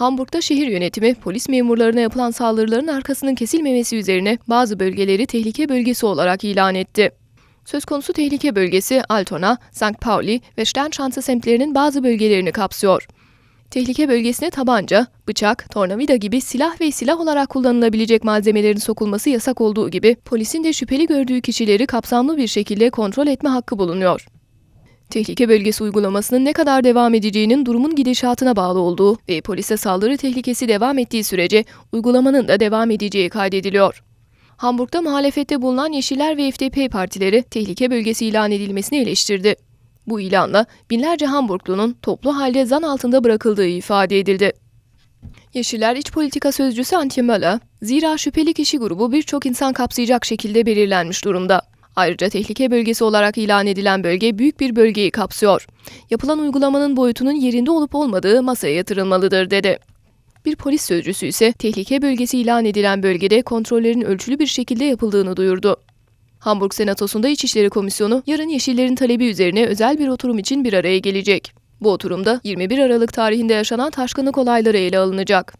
Hamburg'da şehir yönetimi polis memurlarına yapılan saldırıların arkasının kesilmemesi üzerine bazı bölgeleri tehlike bölgesi olarak ilan etti. Söz konusu tehlike bölgesi Altona, St. Pauli ve Sternschanze semtlerinin bazı bölgelerini kapsıyor. Tehlike bölgesine tabanca, bıçak, tornavida gibi silah ve silah olarak kullanılabilecek malzemelerin sokulması yasak olduğu gibi polisin de şüpheli gördüğü kişileri kapsamlı bir şekilde kontrol etme hakkı bulunuyor. Tehlike bölgesi uygulamasının ne kadar devam edeceğinin durumun gidişatına bağlı olduğu ve polise saldırı tehlikesi devam ettiği sürece uygulamanın da devam edeceği kaydediliyor. Hamburg'da muhalefette bulunan Yeşiller ve FDP partileri tehlike bölgesi ilan edilmesini eleştirdi. Bu ilanla binlerce Hamburglunun toplu halde zan altında bırakıldığı ifade edildi. Yeşiller İç Politika Sözcüsü Möller, zira şüpheli kişi grubu birçok insan kapsayacak şekilde belirlenmiş durumda. Ayrıca tehlike bölgesi olarak ilan edilen bölge büyük bir bölgeyi kapsıyor. Yapılan uygulamanın boyutunun yerinde olup olmadığı masaya yatırılmalıdır dedi. Bir polis sözcüsü ise tehlike bölgesi ilan edilen bölgede kontrollerin ölçülü bir şekilde yapıldığını duyurdu. Hamburg Senatosu'nda İçişleri Komisyonu yarın Yeşillerin talebi üzerine özel bir oturum için bir araya gelecek. Bu oturumda 21 Aralık tarihinde yaşanan taşkınlık olayları ele alınacak.